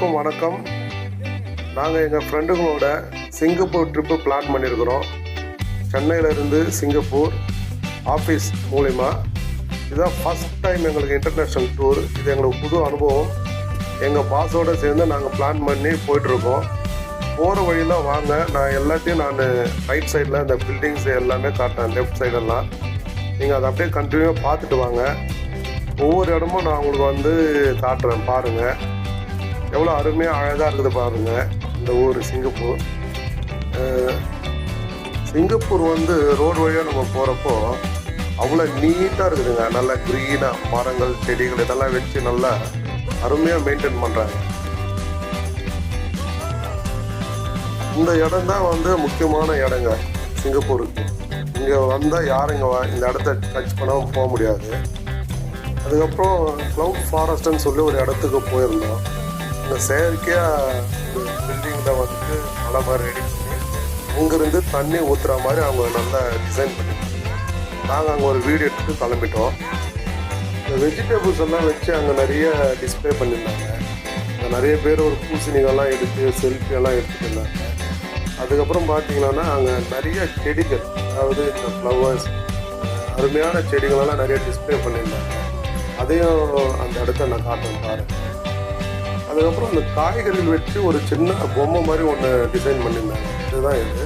எல்லாருக்கும் வணக்கம். நாங்கள் எங்கள் ஃப்ரெண்டுங்களோட சிங்கப்பூர் ட்ரிப்பு பிளான் பண்ணியிருக்கிறோம் சென்னையிலேருந்து சிங்கப்பூர் ஆஃபீஸ் மூலிமா இதுதான் ஃபஸ்ட் டைம் எங்களுக்கு இன்டர்நேஷ்னல் டூர் இது எங்களுக்கு புது அனுபவம். எங்கள் பாஸோடு சேர்ந்து நாங்கள் பிளான் பண்ணி போயிட்டுருக்கோம். போகிற வழியில் வாங்க. நான் எல்லாத்தையும் நான் ரைட் சைடில் இந்த பில்டிங்ஸ் எல்லாமே காட்டுறேன். லெஃப்ட் சைடெல்லாம் நீங்கள் அதை அப்படியே கண்டினியூவாக பார்த்துட்டு வாங்க. ஒவ்வொரு இடமும் நான் உங்களுக்கு வந்து காட்டுறேன். பாருங்கள் எவ்வளோ அருமையாக அழகாக இருக்குது பாருங்கள் இந்த ஊர் சிங்கப்பூர். சிங்கப்பூர் வந்து ரோடு வழியாக நம்ம போகிறப்போ அவ்வளோ நீட்டாக இருக்குதுங்க. நல்லா க்ரீனாக மரங்கள் செடிகள் இதெல்லாம் வச்சு நல்லா அருமையாக மெயின்டைன் பண்ணுறாங்க இந்த இடம் தான் வந்து முக்கியமான இடங்க சிங்கப்பூருக்கு. இங்கே வந்தால் யாரும் இங்கே இந்த இடத்த டச் பண்ணாமல் போக முடியாது. அதுக்கப்புறம் க்ளவுட் ஃபாரஸ்ட்னு சொல்லி ஒரு இடத்துக்கு போயிருந்தோம். இந்த செயற்கையாக பில்டிங்கில் வந்து மலை மாதிரி ரெடி பண்ணி அங்கேருந்து தண்ணி ஊற்றுற மாதிரி அவங்க நல்லா டிசைன் பண்ணிட்டாங்க நாங்கள் அங்கே ஒரு வீடு எடுத்து கிளம்பிட்டோம். இந்த வெஜிடபிள்ஸ் எல்லாம் வச்சு அங்கே நிறைய டிஸ்ப்ளே பண்ணியிருந்தாங்க. நிறைய பேர் ஒரு பூசணிகள்லாம் எடுத்து செல்ஃபி எல்லாம் எடுத்துகிட்டு இருந்தாங்க. அதுக்கப்புறம் பார்த்தீங்கன்னா அங்கே நிறைய செடிகள் அதாவது இந்த ஃப்ளவர்ஸ் அருமையான செடிகளெல்லாம் நிறைய டிஸ்ப்ளே பண்ணியிருந்தாங்க. அதையும் அந்த இடத்த நான் காட்டுறேன் பாருங்கள் அதுக்கப்புறம் இந்த காய்கறிகள் வச்சு ஒரு சின்ன பொம்மை மாதிரி ஒன்று டிசைன் பண்ணியிருந்தாங்க. இதுதான் இது.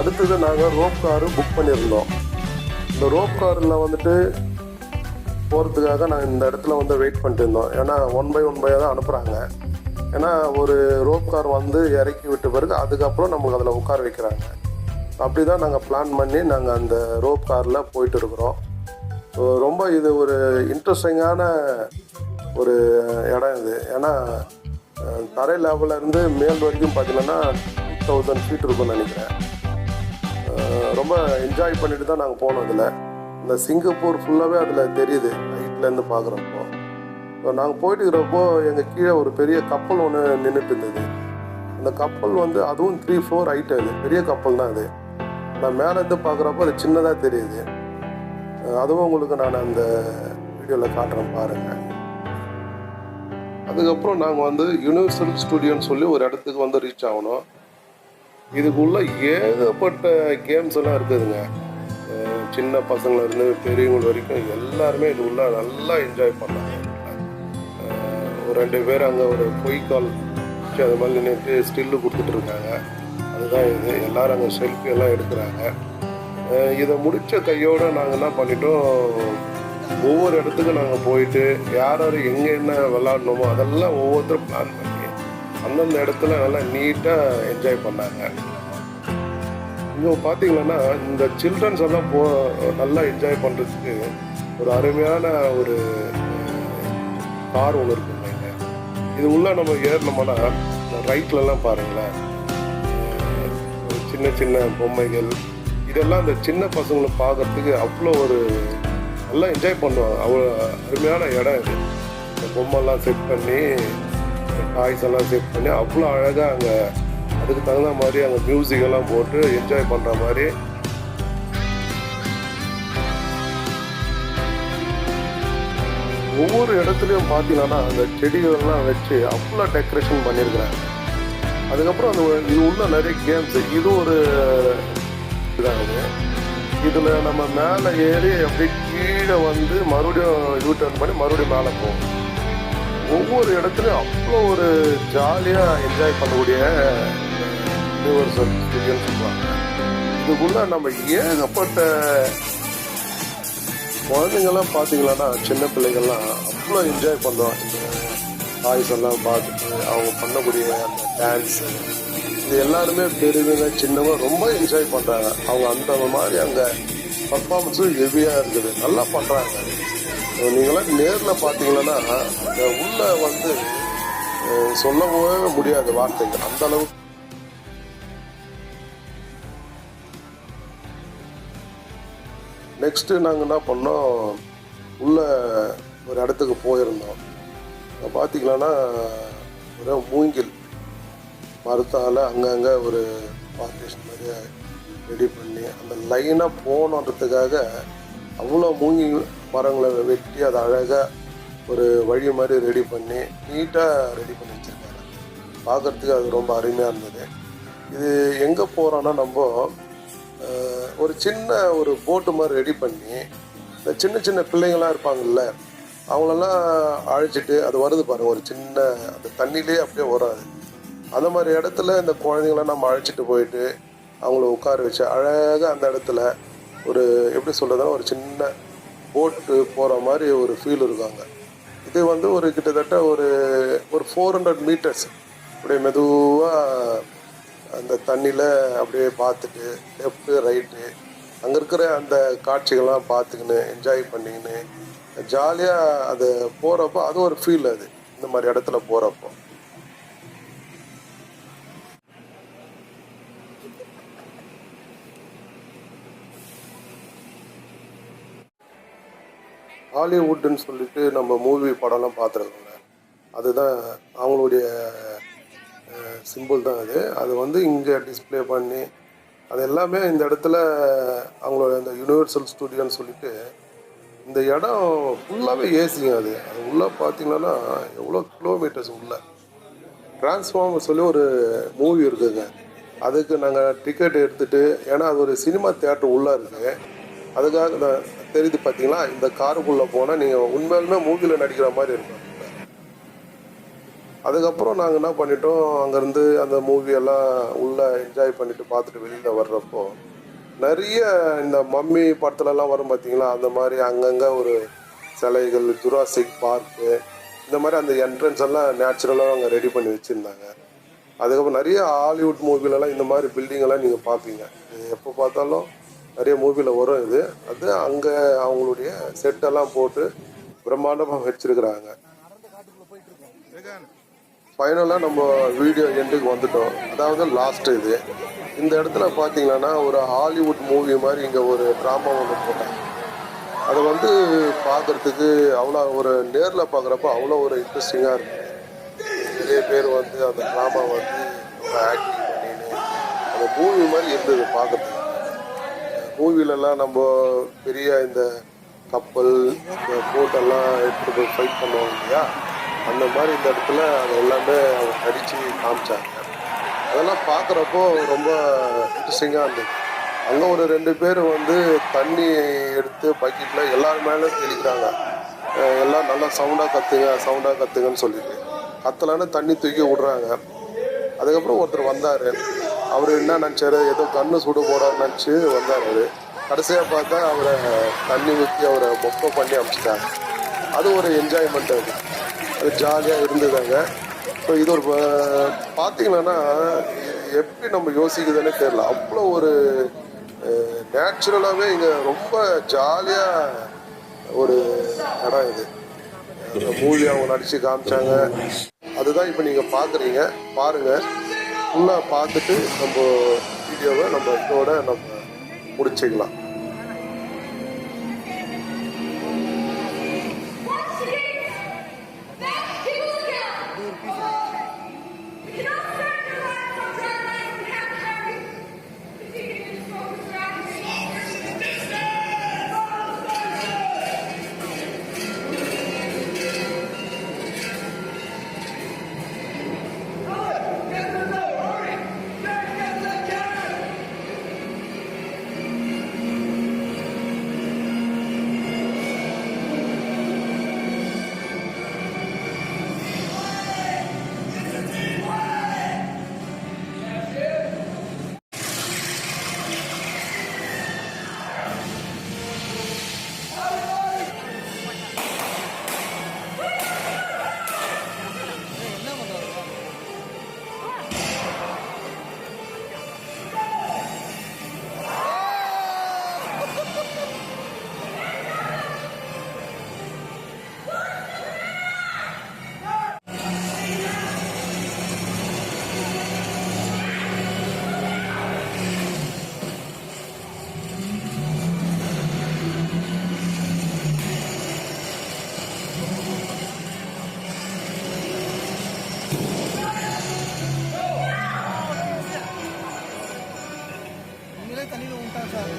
அடுத்தது நாங்கள் ரோப் காரு புக் பண்ணியிருந்தோம். இந்த ரோப் காரில் வந்துட்டு போகிறதுக்காக நான் இந்த இடத்துல வந்து வெயிட் பண்ணிட்டு இருந்தோம். ஏன்னா ஒன் பை ஒன் பையாக தான் அனுப்புகிறாங்க ஏன்னா ஒரு ரோப் கார் வந்து இறக்கி விட்ட பிறகு அதுக்கப்புறம் நம்மளுக்கு அதில் உட்கார வைக்கிறாங்க. அப்படி தான் நாங்கள் பிளான் பண்ணி நாங்கள் அந்த ரோப் காரில் போயிட்டு இருக்கிறோம். ஸோ ரொம்ப இது ஒரு இன்ட்ரெஸ்டிங்கான ஒரு இடம் இது. ஏன்னா தரை லெவலில் இருந்து மேல் வரைக்கும் பார்த்தீங்கன்னா டூ தௌசண்ட் ஃபீட் இருக்கும்னு நினைக்கிறேன். ரொம்ப என்ஜாய் பண்ணிட்டு தான் நாங்கள் போனோம் அதில் இந்த சிங்கப்பூர் ஃபுல்லாகவே அதில் தெரியுது. ஹைட்லேருந்து பார்க்குறோம் நாங்கள் போயிட்டு இருக்கிறப்போ எங்கள் கீழே ஒரு பெரிய கப்பல் ஒன்று நின்றுட்டு இருந்தது அந்த கப்பல் வந்து அதுவும் த்ரீ ஃபோர் ஹைட் அது. பெரிய கப்பல் தான் அது. நான் மேலே இருந்து பார்க்குறப்போ அது சின்னதாக தெரியுது. அதுவும் உங்களுக்கு நான் அந்த வீடியோவில் காட்டுறேன் பாருங்கள் அதுக்கப்புறம் நாங்கள் வந்து யுனிவர்சல் ஸ்டுடியோன்னு சொல்லி ஒரு இடத்துக்கு வந்து ரீச் ஆகணும். இதுக்குள்ள ஏகப்பட்ட கேம்ஸ் எல்லாம் இருக்குதுங்க. சின்ன பசங்கள இருந்து பெரியவங்க வரைக்கும் எல்லாருமே இதுக்குள்ள நல்லா என்ஜாய் பண்ணாங்க ஒரு ரெண்டு பேர் அங்கே ஒரு பொய்க்கால் வச்சு அது மாதிரி நின்றுட்டு ஸ்டில்லு கொடுத்துட்டு இருக்காங்க. அதுதான் இது. எல்லோரும் அங்கே செல்ஃபி எல்லாம் எடுக்கிறாங்க. இதை முடித்த கையோடு நாங்கள் என்ன பண்ணிட்டோம்? ஒவ்வொரு இடத்துக்கும் நாங்கள் போயிட்டு யார் யார் எங்கே என்ன விளாடணுமோ அதெல்லாம் ஒவ்வொருத்தரும் பிளான் பண்ணி அந்தந்த இடத்துல நல்லா நீட்டாக என்ஜாய் பண்ணாங்க. இங்கே பார்த்தீங்கன்னா இந்த சில்ட்ரன்ஸ் எல்லாம் போ நல்லா என்ஜாய் பண்ணுறதுக்கு ஒரு அருமையான ஒரு கார் ஒன்று இருக்குது இது உள்ள நம்ம ஏறினோம்னா ரைட்லலாம் பாருங்களேன். சின்ன சின்ன பொம்மைகள். இதெல்லாம் அந்த சின்ன பசங்களை பார்க்கறதுக்கு அவ்வளோ ஒரு நல்லா என்ஜாய் பண்ணுவாங்க. அவ்வளோ அருமையான இடம் இது. இந்த பொம்மைலாம் செட் பண்ணி டாய்ஸ் எல்லாம் செட் பண்ணி அவ்வளோ அழகாக அங்கே அதுக்கு தகுந்த மாதிரி அங்கே மியூசிக்கெல்லாம் போட்டு என்ஜாய் பண்ணுற மாதிரி ஒவ்வொரு இடத்துலையும் பார்த்தீங்கன்னா அந்த செடிகள்லாம் வச்சு அவ்வளோ டெக்கரேஷன் பண்ணியிருக்கிறாங்க. அதுக்கப்புறம் அந்த இது உள்ள நிறைய கேம்ஸ் இது ஒரு இதாகுது. இதில் நம்ம மேலே ஏறி அப்படியே கீழே வந்து மறுபடியும் யூ டர்ன் பண்ணி மறுபடியும் மேலே போகும் ஒவ்வொரு இடத்துலையும் அவ்வளோ ஒரு ஜாலியாக என்ஜாய் பண்ணக்கூடிய யூனிவர்சல் ஸ்டுடியோன்னு சொல்லுவாங்க. இதுக்குள்ளே நம்ம ஏகப்பட்ட குழந்தைங்கள்லாம் பார்த்தீங்கன்னா சின்ன பிள்ளைகள்லாம் அவ்வளோ என்ஜாய் பண்ணுவாங்க. இந்த எல்லாம் பார்த்துட்டு அவங்க பண்ணக்கூடிய அந்த டான்ஸ் இது எல்லாருமே பெரியவங்க சின்னவங்க ரொம்ப என்ஜாய் பண்ணுறாங்க அவங்க அந்த மாதிரி அங்கே பர்ஃபார்மன்ஸும் ஹெவியாக இருக்குது. நல்லா பண்ணுறாங்க நீங்களாம் நேரில் பார்த்தீங்கன்னா இந்த உள்ள வந்து சொல்லவே முடியாது வார்த்தைகள். அந்த அளவுக்கு நெக்ஸ்ட்டு நாங்கள் என்ன பண்ணோம்? உள்ளே ஒரு இடத்துக்கு போயிருந்தோம். அங்க பார்த்தீங்கன்னா ஒரே மூங்கில் மரத்தால் அங்கங்கே ஒரு பார்ட்டிஷன் மாதிரி ரெடி பண்ணி அந்த லைனாக போகணுன்றதுக்காக அவ்வளோ மூங்கி மரங்களை வெட்டி அதை அழகாக ஒரு வழி மாதிரி ரெடி பண்ணி நீட்டாக ரெடி பண்ணி வச்சுருக்காங்க. பார்க்குறதுக்கு அது ரொம்ப அருமையாக இருந்தது. இது எங்கே போகிறோன்னா நம்ம ஒரு சின்ன ஒரு போட்டு மாதிரி ரெடி பண்ணி இந்த சின்ன சின்ன பிள்ளைங்களாம் இருப்பாங்கல்ல அவங்களெல்லாம் அழைச்சிட்டு அது வருது பாருங்க ஒரு சின்ன அந்த தண்ணியிலே அப்படியே வராது அந்த மாதிரி இடத்துல இந்த குழந்தைங்கள நம்ம அழைச்சிட்டு போயிட்டு அவங்கள உட்கார வச்சு அழகாக அந்த இடத்துல ஒரு எப்படி சொல்கிறதுனா ஒரு சின்ன போட்டு போகிற மாதிரி ஒரு ஃபீல் இருக்காங்க இது வந்து ஒரு கிட்டத்தட்ட ஒரு ஒரு ஃபோர் ஹண்ட்ரட் மீட்டர்ஸ் அப்படியே மெதுவாக அந்த தண்ணியில் அப்படியே பார்த்துட்டு லெஃப்ட்டு ரைட்டு அங்கே இருக்கிற அந்த காட்சிகள்லாம் பார்த்துக்கின்னு என்ஜாய் பண்ணிக்கின்னு ஜாலியாக அது போகிறப்போ அது ஒரு ஃபீல் அது இந்த மாதிரி இடத்துல போகிறப்போ ஹாலிவுட்டுன்னு சொல்லிட்டு நம்ம மூவி படம்லாம் பார்த்துருக்கோங்க அதுதான் அவங்களுடைய சிம்பிள் தான் அது. அது வந்து இங்கே டிஸ்பிளே பண்ணி அது எல்லாமே இந்த இடத்துல அவங்களோட இந்த யுனிவர்சல் ஸ்டுடியோன்னு சொல்லிட்டு இந்த இடம் ஃபுல்லாகவே ஏசிங்க அது. அது உள்ளே பார்த்தீங்கன்னா எவ்வளோ கிலோமீட்டர்ஸ் உள்ள. டிரான்ஸ்ஃபார்மர் சொல்லி ஒரு மூவி இருக்குதுங்க அதுக்கு நாங்கள் டிக்கெட் எடுத்துகிட்டு ஏன்னா அது ஒரு சினிமா தேட்டர் உள்ளே இருக்குது அதுக்காக நான் தெரியுது பார்த்தீங்களா இந்த காருக்குள்ளே போனால் நீங்கள் உண்மையிலுமே மூவியில் நடிக்கிற மாதிரி இருக்கும். அதுக்கப்புறம் நாங்கள் என்ன பண்ணிட்டோம் அங்கேருந்து அந்த மூவியெல்லாம் உள்ளே என்ஜாய் பண்ணிட்டு பார்த்துட்டு வெளியில் வர்றப்போ நிறைய இந்த மம்மி படத்துலலாம் வரும் பார்த்தீங்களா அந்த மாதிரி அங்கங்கே ஒரு சிலைகள் ஜுராசிக் பார்க்கு இந்த மாதிரி அந்த என்ட்ரன்ஸ் எல்லாம் நேச்சுரலாக அங்கே ரெடி பண்ணி வச்சுருந்தாங்க. அதுக்கப்புறம் நிறைய ஹாலிவுட் மூவிலலாம் இந்த மாதிரி பில்டிங்கெல்லாம் நீங்கள் பார்ப்பீங்க இது எப்போ பார்த்தாலும் நிறைய மூவியில் வரும் இது. அது அங்கே அவங்களுடைய செட்டெல்லாம் போட்டு பிரம்மாண்டமாக வச்சுருக்குறாங்க. ஃபைனலாக நம்ம வீடியோ எண்டுக்கு வந்துட்டோம். அதாவது லாஸ்ட் இது. இந்த இடத்துல பார்த்தீங்கன்னா ஒரு ஹாலிவுட் மூவி மாதிரி இங்கே ஒரு ட்ராமா ஒன்று போட்டாங்க. அதை வந்து பார்க்குறதுக்கு அவ்வளோ ஒரு நேரில் பார்க்குறப்ப அவ்வளோ ஒரு இன்ட்ரெஸ்டிங்காக இருக்குது நிறைய பேர் வந்து அந்த ட்ராமா வந்து ஆக்டிங் பண்ணின்னு அந்த மூவி மாதிரி இருந்தது பார்க்குறதுக்கு மூவிலெல்லாம் நம்ம பெரிய இந்த கப்பல் இந்த போட்டெல்லாம் எடுத்துகிட்டு போய் ஃபைட் பண்ணுவாங்க இல்லையா? அந்த மாதிரி இந்த இடத்துல அது எல்லாமே அவங்க அடித்து காமிச்சாங்க. அதெல்லாம் பார்க்குறப்போ ரொம்ப இன்ட்ரெஸ்டிங்காக இருந்தது. அங்கே ஒரு ரெண்டு பேர் வந்து தண்ணி எடுத்து பக்கெட்டில் எல்லார் மேலும் தெளிக்கிறாங்க. எல்லாம் நல்லா சவுண்டாக கற்றுங்க சவுண்டாக கற்றுங்கன்னு சொல்லிட்டு. கத்தலான்னு தண்ணி தூக்கி விடுறாங்க. அதுக்கப்புறம் ஒருத்தர் வந்தார். அவர் என்ன நினச்சாரு? ஏதோ கண்ணு சுடு போடான்னு நினச்சி வந்தார் அவர். கடைசியாக பார்த்தா அவரை தண்ணி ஊற்றி அவரை மொக்கம் பண்ணி அமிச்சிட்டாங்க அது ஒரு என்ஜாய்மெண்ட் அது. அது ஜாலியாக இருந்ததாங்க. ஸோ இது ஒரு பார்த்தீங்கன்னா எப்படி நம்ம யோசிக்குதுன்னு தெரியல. அவ்வளோ ஒரு நேச்சுரலாகவே இங்கே ரொம்ப ஜாலியாக ஒரு இடம் இது. மூவி அவங்க நடித்து காமிச்சாங்க. அதுதான் இப்போ நீங்கள் பார்க்குறீங்க பாருங்கள் ஃபுல்லாக பார்த்துட்டு நம்ம வீடியோவை நம்ம இதோட நம்ம முடிச்சுக்கலாம். తనీలో ఉంటాను సార్.